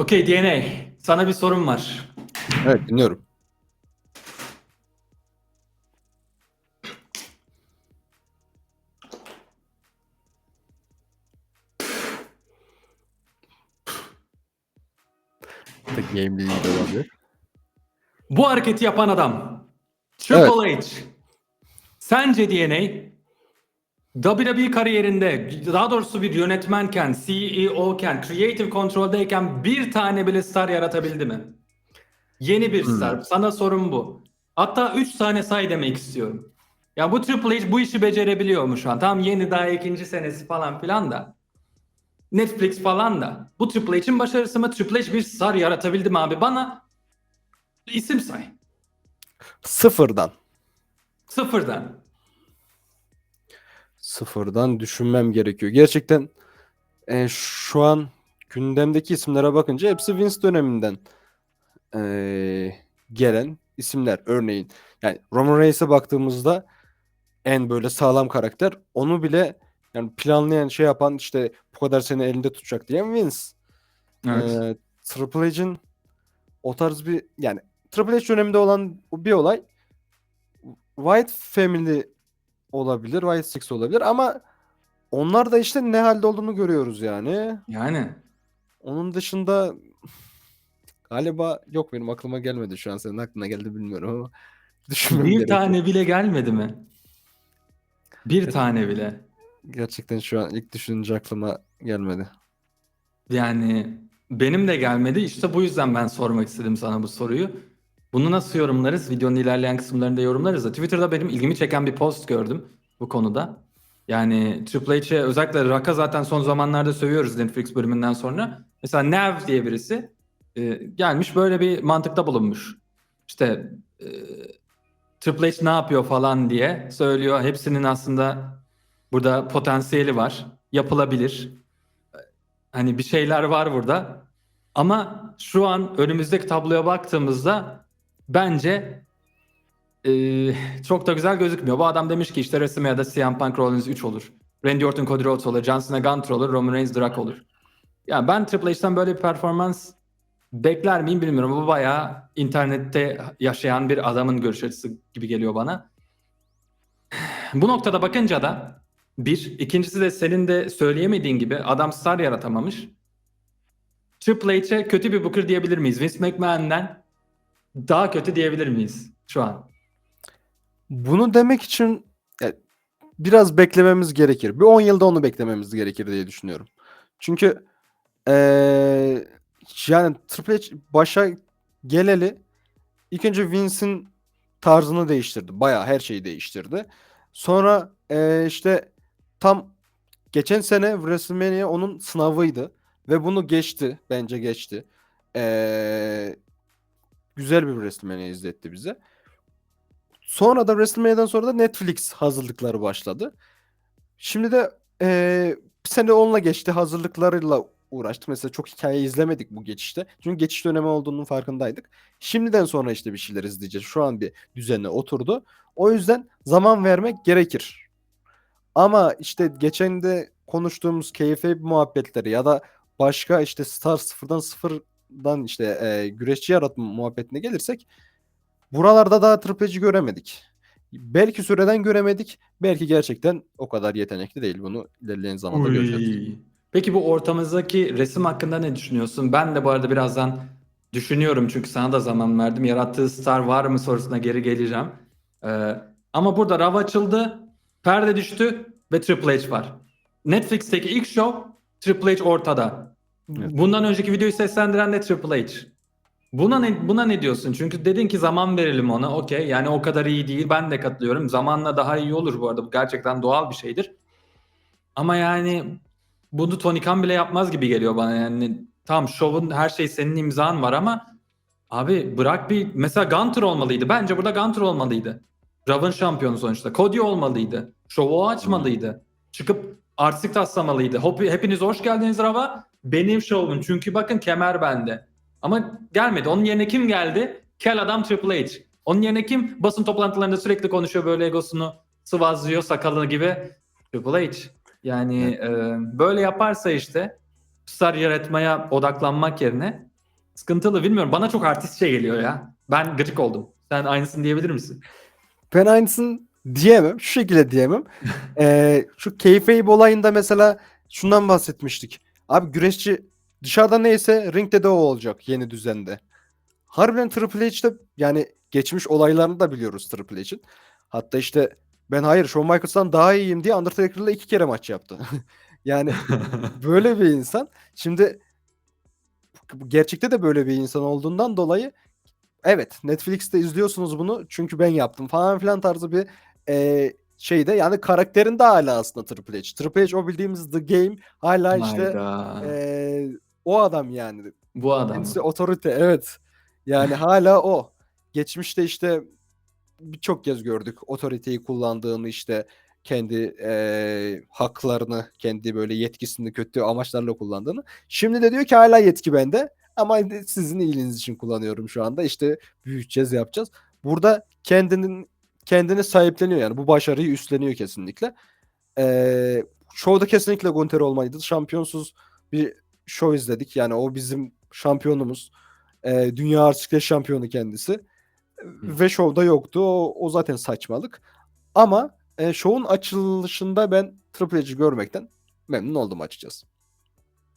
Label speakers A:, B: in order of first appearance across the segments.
A: Okey DNA. Sana bir sorum var.
B: Evet dinliyorum. Tek game'le ilgili olabilir.
A: Bu hareketi yapan adam. Triple H. Sence DNA WWE kariyerinde daha doğrusu bir yönetmenken, CEO'ken, Creative Control'dayken bir tane bile star yaratabildi mi? Yeni bir
B: Hmm.
A: star. Sana sorum bu. Hatta 3 tane say demek istiyorum. Ya bu Triple H bu işi becerebiliyor mu şu an? Tamam yeni daha ikinci senesi falan filan da. Netflix falan da. Bu Triple H'in başarısı mı? Triple H bir star yaratabildi mi abi? Bana isim say.
B: Sıfırdan.
A: Sıfırdan.
B: Sıfırdan düşünmem gerekiyor. Gerçekten e, şu an gündemdeki isimlere bakınca hepsi Vince döneminden e, gelen isimler. Örneğin yani Roman Reigns'e baktığımızda en böyle sağlam karakter. Onu bile yani planlayan şey yapan işte bu kadar seni elinde tutacak diyen Vince. Ee, Triple H'in o tarz bir yani Triple H döneminde olan bir olay White Family olabilir, White Six olabilir ama onlar da işte ne halde olduğunu görüyoruz yani.
A: Yani.
B: Onun dışında galiba yok benim aklıma gelmedi şu an senin aklına geldi bilmiyorum ama düşünmem
A: Bir
B: gerekiyor.
A: tane bile gelmedi mi? Bir tane bile.
B: Gerçekten şu an ilk düşününce aklıma gelmedi.
A: Yani benim de gelmedi. İşte bu yüzden ben sormak istedim sana bu soruyu. Bunu nasıl yorumlarız? Videonun ilerleyen kısımlarında yorumlarız da. Twitter'da benim ilgimi çeken bir post gördüm bu konuda. Yani Triple H'e özellikle Rock'a zaten son zamanlarda sövüyoruz Netflix bölümünden sonra. Mesela Nev diye birisi e, gelmiş böyle bir mantıkta bulunmuş. İşte e, Triple H ne yapıyor falan diye söylüyor. Hepsinin aslında burada potansiyeli var. Yapılabilir. Hani bir şeyler var burada. Ama şu an önümüzdeki tabloya baktığımızda bence eee, çok da güzel gözükmüyor. Bu adam demiş ki işte WrestleMania'da CM Punk Rollins 3 olur. Randy Orton Cody Rhodes olur. John Cena Gunter olur. Roman Reigns Drak olur. Ya ben Triple H'ten böyle bir performans bekler miyim bilmiyorum. Bu bayağı internette yaşayan bir adamın görüş açısı gibi geliyor bana. Bu noktada bakınca da bir, ikincisi de senin de söyleyemediğin gibi adam star yaratamamış. Triple H'e kötü bir booker diyebilir miyiz? Vince McMahon'den daha kötü diyebilir miyiz şu an?
B: Bunu demek için e, biraz beklememiz gerekir. Bir 10 yılda onu beklememiz gerekir diye düşünüyorum. Çünkü eee, yani Triple H başa geleli ilk önce Vince'in tarzını değiştirdi. Bayağı her şeyi değiştirdi. Sonra eee, işte tam geçen sene WrestleMania onun sınavıydı. Ve bunu geçti. Bence geçti. Eee, güzel bir WrestleMania izletti bize. Sonra da WrestleMania'dan sonra da Netflix hazırlıkları başladı. Şimdi de eee bir sene onunla geçti. Hazırlıklarıyla uğraştık. Mesela çok hikaye izlemedik bu geçişte. Çünkü geçiş dönemi olduğunun farkındaydık. Şimdiden sonra işte bir şeyler izleyeceğiz. Şu an bir düzenine oturdu. O yüzden zaman vermek gerekir. Ama işte geçen de konuştuğumuz keyfe muhabbetleri ya da başka işte Star sıfırdan sıfırdan işte eee, güreşçi yaratma muhabbetine gelirsek Buralarda daha Triple H'yi göremedik. Belki süreden göremedik. Belki gerçekten o kadar yetenekli değil. Bunu ilerleyen zamanda göreceğiz.
A: Uy. Peki bu ortamızdaki resim hakkında ne düşünüyorsun? Ben de bu arada birazdan düşünüyorum çünkü sana da zaman verdim. Yarattığı star var mı sorusuna geri geleceğim. Ee, ama burada Rav açıldı, perde düştü ve Triple H var. Netflix'teki ilk show Triple H ortada. Bundan önceki videoyu seslendiren de Triple H. Buna ne, buna ne diyorsun? Çünkü dedin ki zaman verelim ona. Okey. Yani o kadar iyi değil. Ben de katılıyorum. Zamanla daha iyi olur bu arada. Bu gerçekten doğal bir şeydir. Ama yani bunu Tony Khan bile yapmaz gibi geliyor bana. Yani tam şovun her şey senin imzan var ama abi bırak bir mesela Gunter olmalıydı. Bence burada Gunter olmalıydı. Rav'ın şampiyonu sonuçta. Cody olmalıydı. Şovu açmalıydı. Çıkıp artık taslamalıydı. Hop, hepiniz hoş geldiniz Rav'a. Benim şovum. Çünkü bakın kemer bende. Ama gelmedi. Onun yerine kim geldi? Kel adam Triple H. Onun yerine kim? Basın toplantılarında sürekli konuşuyor böyle egosunu sıvazlıyor sakalını gibi. Triple H. Yani e, böyle yaparsa işte star yaratmaya odaklanmak yerine sıkıntılı bilmiyorum. Bana çok artistçe geliyor ya. Ben gıcık oldum. Sen aynısını diyebilir misin?
B: Ben aynısını diyemem. Şu şekilde diyemem. Ee, şu kayfabe olayında mesela şundan bahsetmiştik. Abi güreşçi dışarıda neyse ringde de o olacak yeni düzende. Harbiden Triple H'de yani geçmiş olaylarını da biliyoruz Triple H'in. Hatta işte ben hayır Shawn Michaels'tan daha iyiyim diye Undertaker'la iki kere maç yaptı. yani böyle bir insan. Şimdi gerçekte de böyle bir insan olduğundan dolayı evet Netflix'te izliyorsunuz bunu çünkü ben yaptım falan filan tarzı bir e, şeyde yani karakterinde hala aslında Triple H. Triple H o bildiğimiz The Game hala işte e, o adam yani.
A: Bu adam.
B: Kendisi otorite evet. Yani hala o. Geçmişte işte birçok kez gördük otoriteyi kullandığını işte kendi e, haklarını, kendi böyle yetkisini kötü amaçlarla kullandığını. Şimdi de diyor ki hala yetki bende ama sizin iyiliğiniz için kullanıyorum şu anda. İşte büyüteceğiz, yapacağız. Burada kendinin kendini sahipleniyor yani bu başarıyı üstleniyor kesinlikle. E, şovda kesinlikle Gunter olmalıydı. Şampiyonsuz bir show izledik. Yani o bizim şampiyonumuz. E, dünya artık şampiyonu kendisi. Ve şovda yoktu. O, o zaten saçmalık. Ama e, şovun açılışında ben Triple H'i görmekten memnun oldum açıkçası.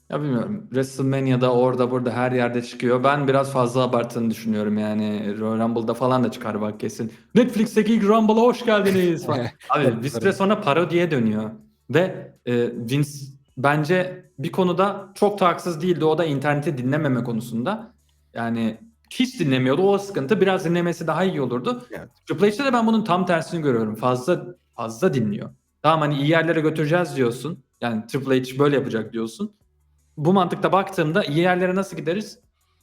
A: Ya bilmiyorum. WrestleMania'da orada burada her yerde çıkıyor. Ben biraz fazla abarttığını düşünüyorum yani. Royal Rumble'da falan da çıkar bak kesin. Netflix'teki ilk Rumble'a hoş geldiniz falan. Abi bir süre sonra parodiye dönüyor. Ve e, Vince bence bir konuda çok da haksız değildi. O da interneti dinlememe konusunda. Yani hiç dinlemiyordu. O sıkıntı. Biraz dinlemesi daha iyi olurdu.
B: Evet.
A: Triple H'de de ben bunun tam tersini görüyorum. Fazla fazla dinliyor. Tamam hani iyi yerlere götüreceğiz diyorsun. Yani Triple H böyle yapacak diyorsun. Bu mantıkta baktığımda iyi yerlere nasıl gideriz?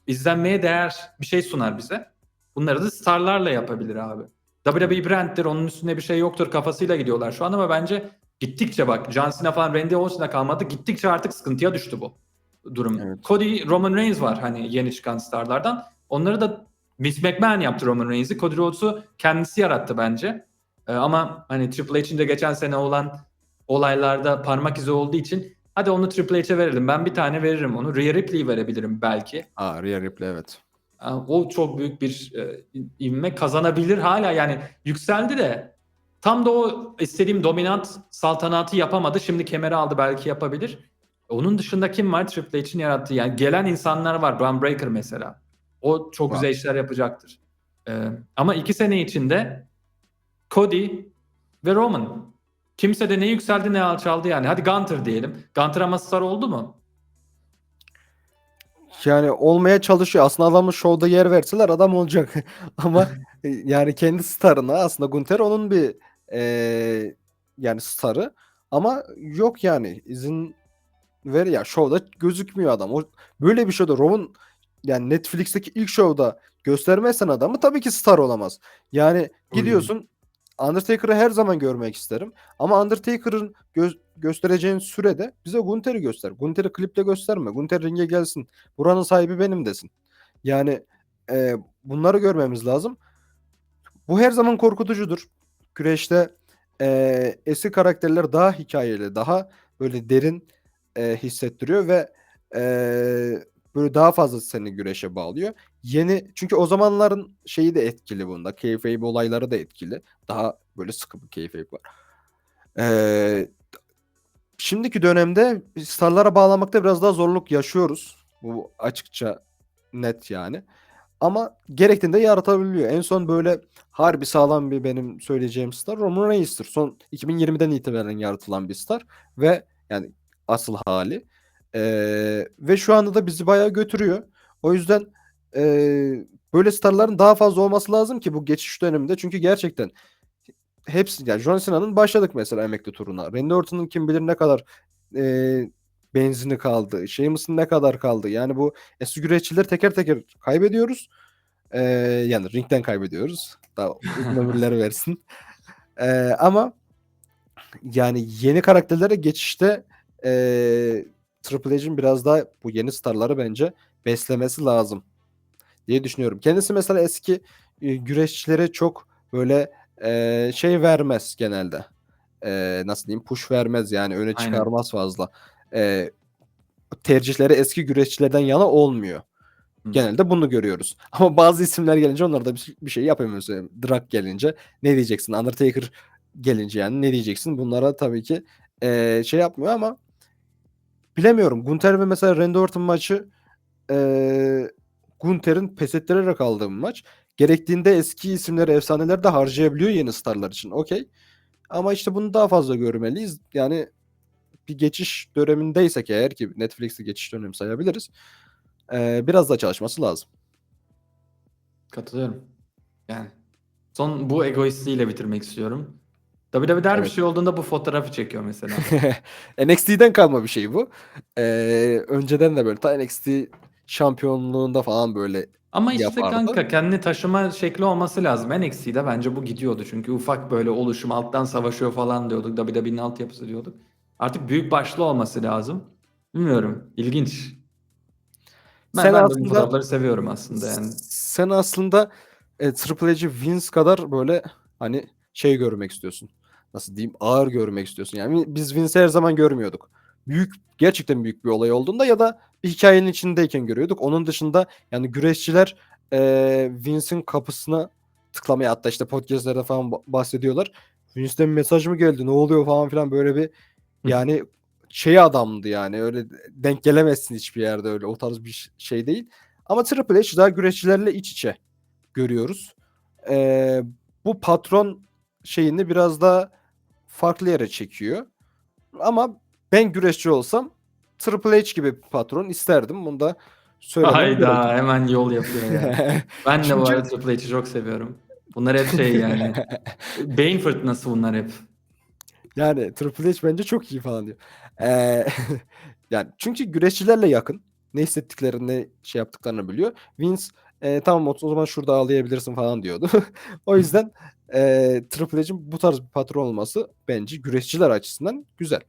A: İzlenmeye değer bir şey sunar bize. Bunları da starlarla yapabilir abi. WWE branddir onun üstünde bir şey yoktur kafasıyla gidiyorlar şu an ama bence gittikçe bak John Cena falan Randy Orton'a kalmadı. Gittikçe artık sıkıntıya düştü bu durum.
B: Evet.
A: Cody, Roman Reigns var hani yeni çıkan starlardan. Onları da Vince McMahon yaptı Roman Reigns'i. Cody Rhodes'u kendisi yarattı bence. Ee, ama hani Triple H'in de geçen sene olan olaylarda parmak izi olduğu için hadi onu Triple H'e verelim. Ben bir tane veririm onu. Rhea Ripley'i verebilirim belki.
B: Aa Rhea Ripley evet.
A: Yani o çok büyük bir e, ivme kazanabilir hala yani yükseldi de tam da o istediğim dominant saltanatı yapamadı. Şimdi kemeri aldı belki yapabilir. Onun dışında kim var Triple H'in yarattığı? Yani gelen insanlar var. Braun Breaker mesela. O çok
B: Var.
A: güzel işler yapacaktır. Ee, ama iki sene içinde Cody ve Roman. Kimse de ne yükseldi ne alçaldı yani. Hadi Gunter diyelim. Gunter ama star oldu mu?
B: Yani olmaya çalışıyor. Aslında adamın şovda yer verseler adam olacak. Ama e, yani kendi starına aslında Gunter onun bir e, yani starı. Ama yok yani izin ver ya şovda gözükmüyor adam. O böyle bir şovda Roman yani Netflix'teki ilk şovda göstermezsen adamı tabii ki star olamaz. Yani gidiyorsun Undertaker'ı her zaman görmek isterim. Ama Undertaker'ın gö- göstereceğin sürede bize Gunter'i göster. Gunter'i kliple gösterme. Gunter ringe gelsin. Buranın sahibi benim desin. Yani e, bunları görmemiz lazım. Bu her zaman korkutucudur. Güreşte e, eski karakterler daha hikayeli, daha böyle derin e, hissettiriyor ve e, böyle daha fazla seni güreşe bağlıyor. Yeni çünkü o zamanların şeyi de etkili bunda. Kayfabe olayları da etkili. Daha böyle sıkı bir kayfabe var. Ee, şimdiki dönemde starlara bağlamakta biraz daha zorluk yaşıyoruz. Bu açıkça net yani. Ama gerektiğinde yaratabiliyor. En son böyle harbi sağlam bir benim söyleyeceğim star Roman Reigns'tir. Son 2020'den itibaren yaratılan bir star ve yani asıl hali. Ee, ve şu anda da bizi bayağı götürüyor. O yüzden ee, böyle starların daha fazla olması lazım ki bu geçiş döneminde. Çünkü gerçekten hepsi yani John Cena'nın başladık mesela emekli turuna. Randy Orton'un kim bilir ne kadar ee, benzini kaldı. Sheamus'un ne kadar kaldı. Yani bu eski güreşçileri teker teker kaybediyoruz. Ee, yani ringden kaybediyoruz. Daha uzun ömürler versin. Ee, ama yani yeni karakterlere geçişte ee, Triple H'in biraz daha bu yeni starları bence beslemesi lazım diye düşünüyorum. Kendisi mesela eski e, güreşçilere çok böyle e, şey vermez genelde. E, nasıl diyeyim push vermez yani öne
A: Aynen.
B: çıkarmaz fazla. E, tercihleri eski güreşçilerden yana olmuyor.
A: Hı.
B: Genelde bunu görüyoruz. Ama bazı isimler gelince onlar da bir, bir şey yapamıyoruz. Yani Drak gelince ne diyeceksin? Undertaker gelince yani ne diyeceksin? Bunlara tabii ki eee, şey yapmıyor ama bilemiyorum. Gunter ve mesela Randy Orton maçı eee Gunter'in pes ettirerek aldığı maç. Gerektiğinde eski isimleri, efsaneleri de harcayabiliyor yeni starlar için. Okey. Ama işte bunu daha fazla görmeliyiz. Yani bir geçiş dönemindeysek eğer ki Netflix'i geçiş dönemi sayabiliriz. eee, biraz daha çalışması lazım.
A: Katılıyorum. Yani son bu egoistliğiyle bitirmek istiyorum. WWE'de her bir
B: Evet.
A: şey olduğunda bu fotoğrafı çekiyor mesela.
B: NXT'den kalma bir şey bu. Eee, önceden de böyle ta NXT şampiyonluğunda falan böyle
A: Ama işte
B: Yapardı.
A: kanka kendini taşıma şekli olması lazım. NXT'de bence bu gidiyordu. Çünkü ufak böyle oluşum alttan savaşıyor falan diyorduk. WWE'nin altyapısı diyorduk. Artık büyük başlı olması lazım. Bilmiyorum. İlginç. Ben,
B: Sen
A: ben de bu
B: aslında-
A: fotoğrafları seviyorum aslında yani.
B: sen aslında e, Triple H'ci Vince kadar böyle hani şey görmek istiyorsun. Nasıl diyeyim? Ağır görmek istiyorsun. Yani biz Vince'i her zaman görmüyorduk. Büyük gerçekten büyük bir olay olduğunda ya da bir hikayenin içindeyken görüyorduk. Onun dışında yani güreşçiler e, Vince'in kapısına tıklamaya hatta işte podcastlerde falan ba- bahsediyorlar. Vince'den bir mesaj mı geldi? Ne oluyor falan filan böyle bir yani şey adamdı yani öyle denk gelemezsin hiçbir yerde öyle o tarz bir şey değil. Ama Triple H daha güreşçilerle iç içe görüyoruz. Ee, bu patron şeyini biraz daha farklı yere çekiyor. Ama ben güreşçi olsam Triple H gibi bir patron isterdim. Bunu da söylemem
A: Hayda hemen yol yapıyor ya. Ben de bu arada Triple H'i çok seviyorum. Bunlar hep şey yani. Beyin fırtınası bunlar hep.
B: Yani Triple H bence çok iyi falan diyor. Ee, yani çünkü güreşçilerle yakın. Ne hissettiklerini, ne şey yaptıklarını biliyor. Vince e, tamam o zaman şurada ağlayabilirsin falan diyordu. o yüzden e, Triple H'in bu tarz bir patron olması bence güreşçiler açısından güzel.